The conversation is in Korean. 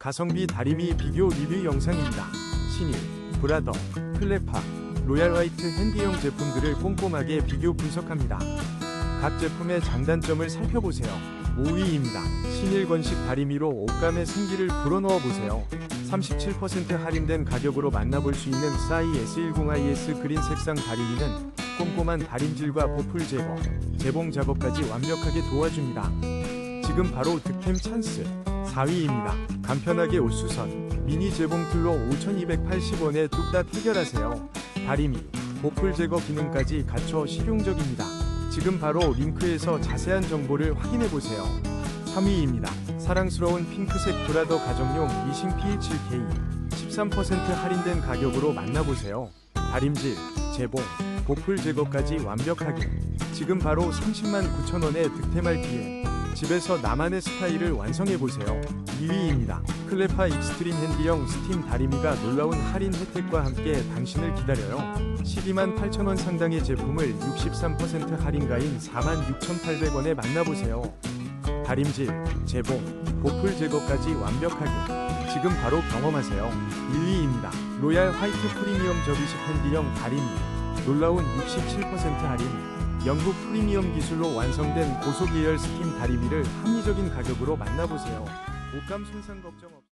가성비 다리미 비교 리뷰 영상입니다. 신일, 브라더, 클레파, 로얄 화이트 핸디형 제품들을 꼼꼼하게 비교 분석합니다. 각 제품의 장단점을 살펴보세요. 5위입니다. 신일 건식 다리미로 옷감의 생기를 불어넣어 보세요. 37% 할인된 가격으로 만나볼 수 있는 싸이 S10IS 그린 색상 다리미는 꼼꼼한 다림질과 보풀 제거, 재봉 작업까지 완벽하게 도와줍니다. 지금 바로 득템 찬스 4위입니다. 간편하게 옷수선 미니 재봉 툴로 5,280원에 뚝딱 해결하세요. 다리미, 보풀 제거 기능까지 갖춰 실용적입니다. 지금 바로 링크에서 자세한 정보를 확인해 보세요. 3위입니다. 사랑스러운 핑크색 브라더 가정용 미싱 PH-K 13% 할인된 가격으로 만나보세요. 다림질, 재봉, 보풀 제거까지 완벽하게 지금 바로 30만 9천원에 득템할 기회 집에서 나만의 스타일을 완성해보세요. 2위입니다. 클레파 익스트림 핸디형 스팀 다리미가 놀라운 할인 혜택과 함께 당신을 기다려요. 12만 8천원 상당의 제품을 63% 할인가인 46,800원에 만나보세요. 다림질, 재봉, 보풀 제거까지 완벽하게. 지금 바로 경험하세요. 1위입니다. 로얄 화이트 프리미엄 접이식 핸디형 다리미 놀라운 67% 할인 영국 프리미엄 기술로 완성된 고소계열 스팀 다리미를 합리적인 가격으로 만나보세요. 옷감 손상 걱정 없